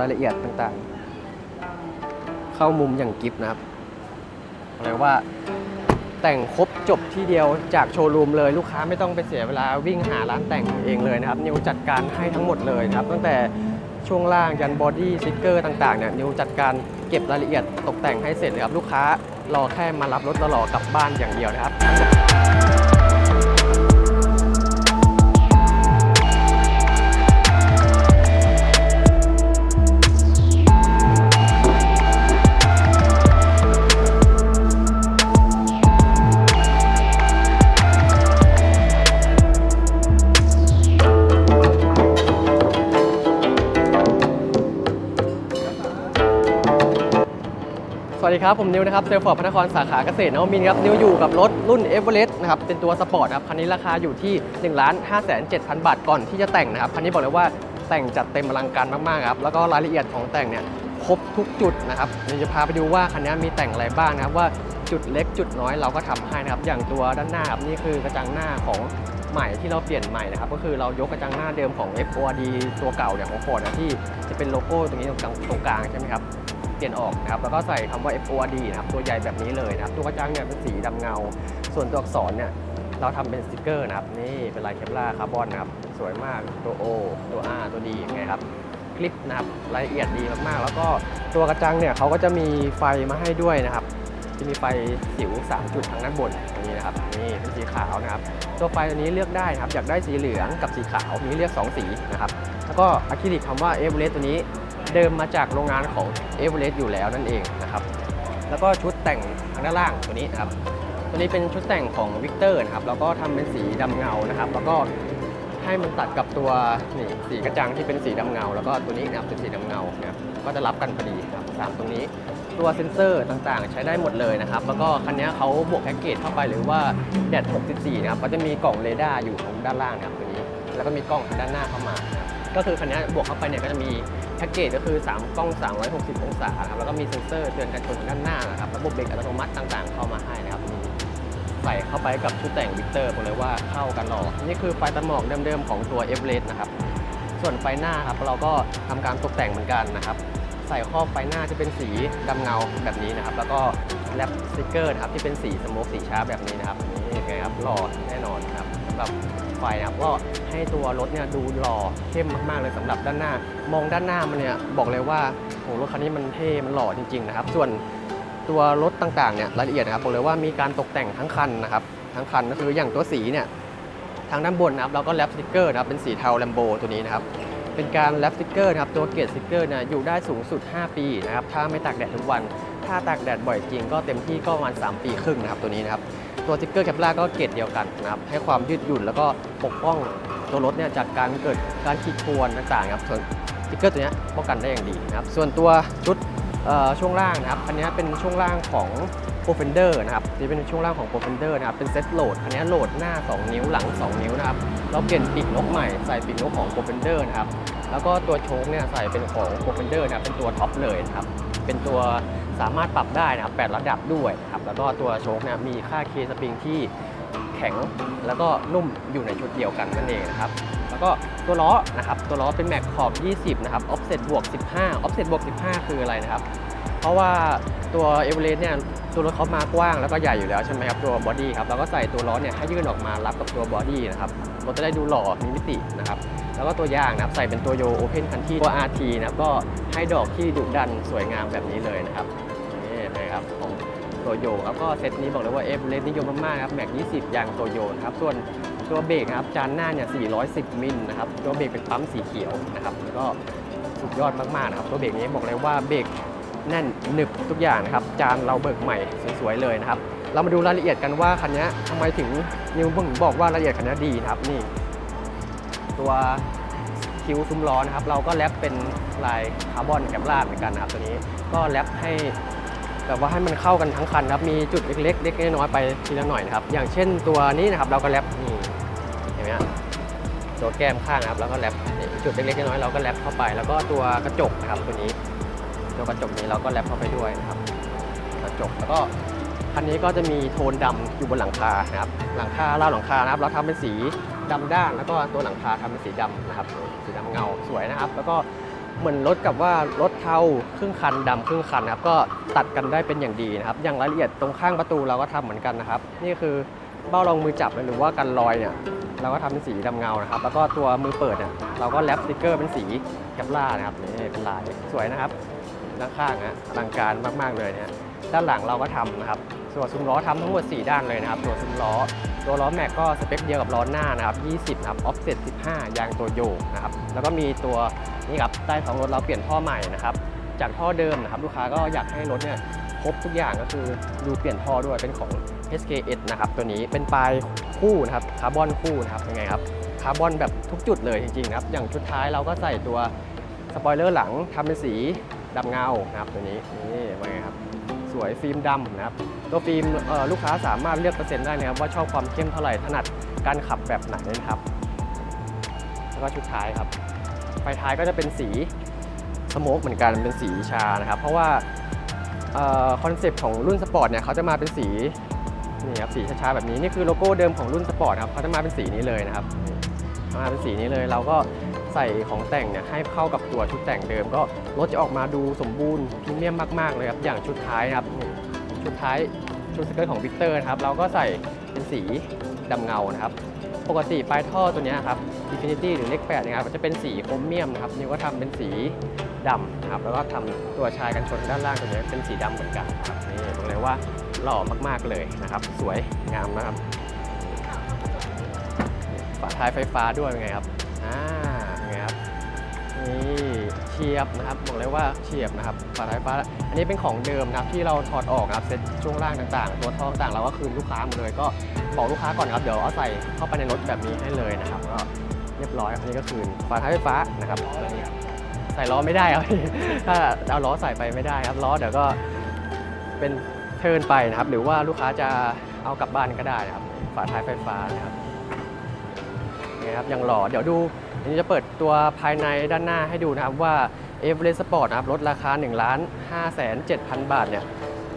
รายละเอียดต่างๆ เข้ามุมอย่างกิฟนะครับเรียกว่าแต่งครบจบที่เดียวจากโชว์รูมเลยลูกค้าไม่ต้องไปเสียเวลาวิ่งหาร้านแต่งเองเลยนะครับนิวจัดการให้ทั้งหมดเลยนะครับ ตั้งแต่ช่วงล่างยันบอดี้สติกเกอร์ต่างๆเนี่ยนิวจัดการเก็บรายละเอียดตกแต่งให้เสร็จเลยครับ ลูกค้ารอแค่มารับรถแล้วรอกลับบ้านอย่างเดียวนะครับ วัสดีครับ ผมนิวนะครับเซลฟอร์ดพระนครสาขาเกษตรนวมินครับนิวอยู่กับรถรุ่นเอเวอเรสต์นะครับเป็นตัวสปอร์ตครับคันนี้ราคาอยู่ที่1นึ่งล้านห้าแสนเจ็ดพันบาทก่อนที่จะแต่งนะครับคันนี้บอกเลยว่าแต่งจัดเต็มอลังการมากๆครับแล้วก็รายละเอียดของแต่งเนี่ยครบทุกจุดนะครับเดี๋ยวจะพาไปดูว่าคันนี้มีแต่งอะไรบ้างนะครับว่าจุดเล็กจุดน้อยเราก็ทำให้นะครับอย่างตัวด้านหน้าครับนี่คือกระจังหน้าของใหม่ที่เราเปลี่ยนใหม่นะครับก็คือเรายกกระจังหน้าเดิมของ FORD ตัวเก่าเนี่ยของ Ford นะที่จะเป็นโลโก้ตรงนี้ตรงกลางใช่ไหมครับ เปลี่ยนออกนะครับแล้วก็ใส่คำว่า FORD นะครับตัวใหญ่แบบนี้เลยนะครับตัวกระจังเนี่ยเป็นสีดำเงา ส่วนตัวอักษรเนี่ยเราทำเป็นสติกเกอร์นะครับนี่เป็นลายเคปลาคาร์บอนนะครับสวยมากตัว O ตัว R ตัว D ยังไงครับคลิปนะครับรายละเอียดดีมากๆ แล้วก็ตัวกระจังเนี่ยเขาก็จะมีไฟมาให้ด้วยนะครับจะมีไฟสิว 3 จุดทางด้านบนตรงนี้นะครับนี่เป็นสีขาวนะครับ ตัวไฟตัวนี้เลือกได้นะครับอยากได้สีเหลืองกับสีขาวมีเลือก 2 สีนะครับแล้วก็อะคริลิกคำว่าเอเวอเรสต์ตัวนี้ เดิมมาจากโรงงานของเอเวอเรสต์อยู่แล้วนั่นเองนะครับ แล้วก็ชุดแต่งทางด้านล่างตัวนี้นะครับ ตัวนี้เป็นชุดแต่งของวิกเตอร์นะครับ แล้วก็ทำเป็นสีดำเงานะครับ แล้วก็ให้มันตัดกับตัวนี่สีกระจังที่เป็นสีดำเงา แล้วก็ตัวนี้นะครับเป็นสีดำเงานะครับก็จะรับกันพอดีครับสามตรงนี้ตัวเซ็นเซอร์ต่างๆ ใช้ได้หมดเลยนะครับ แล้วก็คันนี้เขาบวกแพ็กเกจเข้าไปหรือว่าแดด64 นะครับ ก็จะมีกล่องเรดาร์อยู่ของด้านล่างนะครับตัวนี้ แล้วก็มีกล้องด้านหน้าเข้ามานะ ก็คือคันนี้บวกเข้าไปเนี่ยก็จะมีแพ็กเกจก็คือ 3 กล้อง 360 องศาครับแล้วก็มีเซ็นเซอร์เตือนการชนด้านหน้านะครับระบบเบรกอัตโนมัติต่างๆ เข้ามาให้นะครับมีใส่เข้าไปกับชุดแต่งวิกเตอร์บอกเลยว่าเข้ากันหล่อนี่คือไฟตัดหมอกเดิมๆของตัวเอเวอเรสต์นะครับส่วนไฟหน้าครับเราก็ทำการตกแต่งเหมือนกันนะครับใส่ครอบไฟหน้าจะเป็นสีดำเงาแบบนี้นะครับ แล้วก็แรปสติกเกอร์นะครับที่เป็นสีสโมกสีช้าแบบนี้นะครับนี่ไงครับหล่อแน่นอนครับสำหรับ ไฟนะครับก็ให้ตัวรถเนี่ยดูหล่อเข้มมากๆเลยสำหรับด้านหน้า มองด้านหน้ามันเนี่ยบอกเลยว่าโหรถคันนี้มันเท่มันหล่อจริงๆนะครับส่วนตัวรถต่างๆเนี่ยรายละเอียดนะครับบอกเลยว่ามีการตกแต่งทั้งคันนะครับทั้งคันก็คืออย่างตัวสีเนี่ยทางด้านบนนะครับเราก็แรปสติกเกอร์นะครับเป็นสีเทาแลมโบตัวนี้นะครับเป็นการแรปสติกเกอร์นะครับตัวเกรดสติกเกอร์นี่ยอยู่ได้สูงสุด 5 ปีนะครับถ้าไม่ตากแดดทุกวัน ถ้าตากแดดบ่อยจริงก็เต็มที่ก็ประมาณ 3 ปีครึ่งนะครับตัวนี้นะครับ ตัวสติกเกอร์แคปล่าก็เกรดเดียวกันนะครับ ให้ความยืดหยุ่นแล้วก็ปกป้องตัวรถเนี่ยจากการเกิดการขีดข่วนต่างๆครับ ส่วนสติกเกอร์ตัวนี้ป้องกันได้อย่างดีนะครับ ส่วนตัวชุดเอ่อช่วงล่างนะครับ อันนี้เป็นช่วงล่างของ p r o f e n d e r นะครับนี่เป็นช่วงล่างของ p r o f e n d e r นะครับ เป็นเซตโหลด อันนี้โหลดหน้า 2 นิ้วหลัง 2 นิ้วนะครับ เราเปลี่ยนปีกนกใหม่ใส่ปีกนกของ p r o f e n d e r นะครับ แล้วก็ตัวโชคเนี่ยใส่เป็นของโ o เ e นเดอร์นะครับเป็นตัวท็อปเลยนะครับ เป็นตัว สามารถปรับได้นะครับ8ระดับด้วยครับแล้วก็ตัวโชคเนี่ยมีค่าเคสปริงที่แข็งแล้วก็นุ่มอยู่ในชุดเดียวกันนั่นเองนะครับแล้วก็ตัวล้อนะครับตัวล้อเป็นแม็กขอบ 20 นะครับออฟเซ็ตบวก 15ออฟเซ็ตบวก 15 คืออะไรนะครับ เพราะว่าตัวเอเวอเรสต์เนี่ยตัวรถเขามากว้างแล้วก็ใหญ่อยู่แล้วใช่ไหมครับตัวบอดี้ครับแล้วก็ใส่ตัวล้อเนี่ยให้ยื่นออกมารับกับตัวบอดี้นะครับรถจะได้ดูหล่อมีมิตินะครับ แล้วก็ตัวยางนะครับใส่เป็นตัวโยโอเพนคันที่ตัว RT นะครับก็ให้ดอกที่ดุดันสวยงามแบบนี้เลยนะครับนี่นะครับของตัวโยแล้วก็เซตนี้บอกเลยว่าเอฟเลสนิยมมากๆครับแม็ก20 ยางตัวโยนะครับส่วนตัวเบรกครับจานหน้าเนี่ย410 มิลนะครับตัวเบรกเป็นปั๊มสีเขียวนะครับแล้วก็สุดยอดมากๆนะครับตัวเบรกนี้บอกเลยว่าเบรกแน่นหนึบทุกอย่างนะครับจานเราเบิกใหม่สวยๆเลยนะครับเรามาดูรายละเอียดกันว่าคันนี้ทำไมถึงนิวเพิ่งบอกว่ารายละเอียดคันนี้ดีนะครับนี่ ตัวคิ้วซุ้มล้อนะครับ เราก็แรปเป็นลายคาร์บอนแคปลาร์เหมือนกันนะครับตัวนี้ก็แรปให้แบบว่าให้มันเข้ากันทั้งคันนะครับ มีจุดเล็กๆเล็กน้อยๆไปทีละหน่อยนะครับ อย่างเช่นตัวนี้นะครับ เราก็แรปนี่เห็นไหมตัวแก้มข้างนะครับ แล้วก็แรปจุดเล็กๆน้อยๆเราก็แรปเข้าไป แล้วก็ตัวกระจกนะครับตัวนี้ ตัวกระจกนี้เราก็แรปเข้าไปด้วยนะครับ กระจกแล้วก็คันนี้ก็จะมีโทนดำอยู่บนหลังคานะครับ หลังคาราหลังคานะครับ เราทำเป็นสี ดำด้านแล้วก็ตัวหลังคาทำเป็นสีดำนะครับ สีดำเงาสวยนะครับ แล้วก็เหมือนรถกับว่ารถเทาครึ่งคันดำครึ่งคันนะครับก็ตัดกันได้เป็นอย่างดีนะครับ อย่างรายละเอียดตรงข้างประตูเราก็ทำเหมือนกันนะครับ นี่คือเบ้ารองมือจับหรือว่ากันรอยเนี่ยเราก็ทำเป็นสีดำเงานะครับ แล้วก็ตัวมือเปิดเนี่ยเราก็แรปสติกเกอร์เป็นสีแคปล่านะครับนี่เป็นลายสวยนะครับด้านข้างนะอลังการมากๆเลยเนี่ยด้านหลังเราก็ทำนะครับ ส่วนซุ้มล้อทำทั้งหมด 4 ด้านเลยนะครับ ตัวซุ้มล้อ ตัวล้อแม็กก็สเปคเดียวกับล้อหน้านะครับ20นะครับออฟเซ็ต15 ยางตัวโยกนะครับแล้วก็มีตัวนี่ครับใต้ท้องรถเราเปลี่ยนท่อใหม่นะครับจากท่อเดิมนะครับลูกค้าก็อยากให้รถเนี่ยครบทุกอย่างก็คือดูเปลี่ยนท่อด้วยเป็นของ SKS นะครับตัวนี้เป็นปลายคู่นะครับคาร์บอนคู่นะครับยังไงครับคาร์บอนแบบทุกจุดเลยจริงๆนะครับอย่างชุดท้ายเราก็ใส่ตัวสปอยเลอร์หลังทำเป็นสีดำเงานะครับตัวนี้นี่เป็นไงครับ วยฟิล์มดำนะครับตัวฟิล์มลูกค้าสามารถเลือกเปอร์เซ็นต์ได้นะครับว่าชอบความเข้มเท่าไหร่ถนัดการขับแบบไหนนะครับ แล้วก็ชุดท้ายครับไฟท้ายก็จะเป็นสีสโมกเหมือนกันเป็นสีชานะครับ เพราะว่าคอนเซปต์ของรุ่นสปอร์ตเนี่ยเขาจะมาเป็นสีนี่ครับสีชาๆแบบนี้นี่คือโลโก้เดิมของรุ่นสปอร์ตครับเขาจะมาเป็นสีนี้เลยนะครับมาเป็นสีนี้เลยเราก็ ใส่ของแต่งเนี่ยให้เข้ากับตัวชุดแต่งเดิม ก็รถจะออกมาดูสมบูรณ์พรีเมียมมากๆเลยครับอย่างชุดท้ายนะครับชุดท้ายชุดสเกิร์ตของวิกเตอร์นะครับเราก็ใส่เป็นสีดำเงานะครับ ปกติปลายท่อตัวเนี้ยครับ Infinity หรือเลข8นะครับจะเป็นสีโครเมียมนะครับนี่ก็ทำเป็นสีดำนะครับแล้วก็ทำตัวชายกันชนด้านล่างตัวเนี้ยเป็นสีดำเหมือนกันครับนี่บอกเลยว่าหล่อมากๆเลยนะครับ สวยงามนะครับ ฝาท้ายไฟฟ้าด้วยเป็นไงครับอ่า ฉียบนะครับบอกเลยว่าเฉียบนะครับฝาท้ายฟ้า อันนี้เป็นของเดิมนะครับที่เราถอดออกนะครับเซ็ตช่วงล่างต่างๆ ตัวท่อต่างๆเราก็คืนลูกค้าหมดเลยก็บอกลูกค้าก่อนครับเดี๋ยวเอาใส่เข้าไปในรถแบบนี้ให้เลยนะครับก็เรียบร้อยอันนี้ก็คืนฝาท้ายไฟฟ้านะครับใส่ล้อไม่ได้ครับถ้าเอาล้อใส่ไปไม่ได้ครับล้อเดี๋ยวก็เป็นเทินไปนะครับ หรือว่าลูกค้าจะเอากลับบ้านก็ได้นะครับฝาท้ายไฟฟ้านะครับ นี่ครับยังหล่อเดี๋ยวดูอันนี้จะเปิดตัวภายในด้านหน้าให้ดูนะครับว่า e v e r e s t Sport นะครับลดราคา1ล้าน5แสน7,000 บาทเนี่ย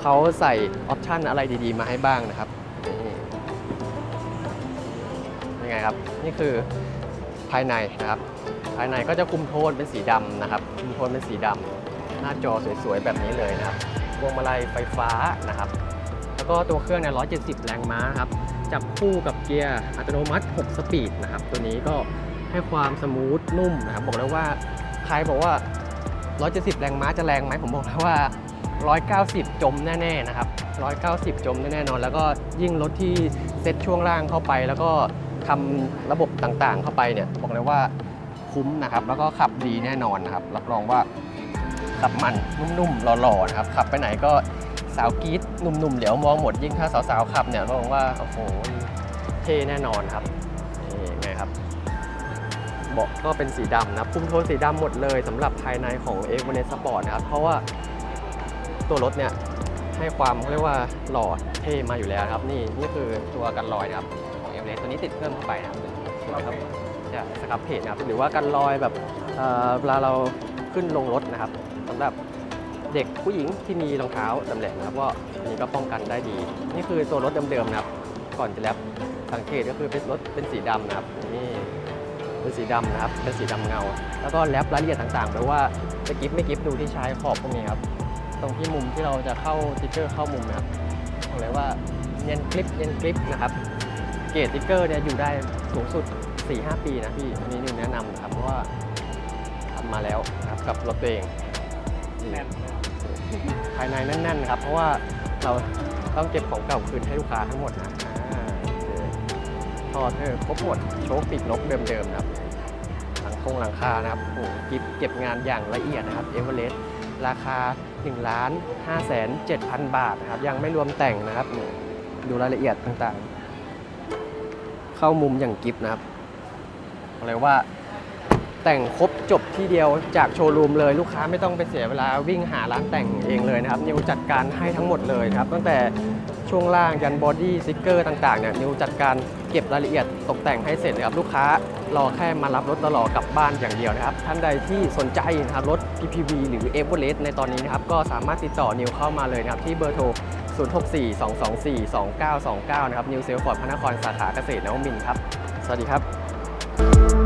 เขาใส่ออปชั่นอะไรดีๆ มาให้บ้างนะครับนี่ยังไงครับ นี่คือภายในนะครับ ภายในก็จะคุมโทนเป็นสีดำนะครับ คุมโทนเป็นสีดำหน้าจอสวยๆ แบบนี้เลยนะครับพวงมาลัยไฟฟ้านะครับ แล้วก็ตัวเครื่องเนี่ย170 แรงม้าครับ จับคู่กับเกียร์อัตโนมัติ 6 สปีดนะครับ ตัวนี้ก็ให้ความสมูทนุ่มนะครับ บอกเลยว่าใครบอกว่า 170 แรงม้าจะแรงไหมผมบอกเลยว่า 190 จมแน่ๆนะครับ 190 จมแน่นอน แล้วก็ยิ่งรถที่เซ็ตช่วงล่างเข้าไป แล้วก็ทำระบบต่างๆเข้าไปเนี่ยบอกเลยว่าคุ้มนะครับ แล้วก็ขับดีแน่นอนนะครับ รับรองว่าขับมันนุ่มๆหล่อๆนะครับ ขับไปไหนก็ สาวกรีดหนุ่มๆเหลียวมองหมดยิ่งถ้าสาวๆขับเนี่ยรับรองว่าโอ้โหเท่แน่นอนครับนี่ไงครับเบาะก็เป็นสีดำนะคุมโทนสีดำหมดเลยสำหรับภายในของ e v e r e s t Sport นะครับ เพราะว่าตัวรถเนี่ยให้ความเขาเรียกว่าหล่อเท่มาอยู่แล้วนะครับ นี่นี่คือตัวกันรอยนะครับของ e v e r e s t ตัวนี้ติดเพิ่มเข้าไปนะครับใช่ไหมครับจะสครับเพจนะครับหรือว่ากันรอยแบบเอ่อเวลาเราขึ้นลงรถนะครับสำหรับ เด็กผู้หญิงที่มีรองเท้าสำเร็จนะครับว่าอันนี้ก็ป้องกันได้ดี นี่คือตัวรถเดิมๆนะครับก่อนจะแลบสังเกตก็คือเป็นรถเป็นสีดำนะครับนี่เป็นสีดำนะครับเป็นสีดำเงา แล้วก็แรปรายละเอียดต่างๆแปลว่าจะกิฟไม่กิฟดูที่ใชายขอบพวกนี้ครับตรงที่มุมที่เราจะเข้าติ๊กเกอร์เข้ามุมนะครับบอกเลยว่าเนียนกริปเนียนกริปนะครับเกรดติ๊กเกอร์เนี่ยอยู่ได้สูงสุด 4-5 ปีนะพี่อันนี้นิวแนะนำนะครับเพราะว่าทำมาแล้วนะครับกับรถตัวเอง ภายในแน่นๆครับ เพราะว่าเราต้องเก็บของเก่าคืนให้ลูกค้าทั้งหมดนะอ่าโอเคท่อเธอครบหมดโชคปีกนกเดิมๆนะครับหลังคงหลังคานะครับโอ้กิบเก็บงานอย่างละเอียดนะครับเอเวอเรสต์ราคา1ล้าน5แสน7,000บาทนะครับยังไม่รวมแต่งนะครับ ดูรายละเอียดต่างๆ เข้ามุมอย่างกิฟนะครับบอกเลยว่า แต่งครบจบที่เดียวจากโชว์รูมเลยลูกค้าไม่ต้องไปเสียเวลาวิ่งหาร้านแต่งเองเลยนะครับนิวจัดการให้ทั้งหมดเลยครับตั้งแต่ช่วงล่างยันบอดี้สติกเกอร์ต่างๆเนี่ยนิวจัดการเก็บรายละเอียดตกแต่งให้เสร็จเลยครับลูกค้ารอแค่มารับรถตลอกลับบ้านอย่างเดียวนะครับ ท่านใดที่สนใจนะครับรถ PPV หรือ e v e r e s t ในตอนนี้นะครับก็สามารถติดต่อนิวเข้ามาเลยนะครับที่เบอร์โทร 064 224 2929 นะครับนิวเซลฟอร์ดพระนครสาขาเกษตรนวมินครับ สวัสดีครับ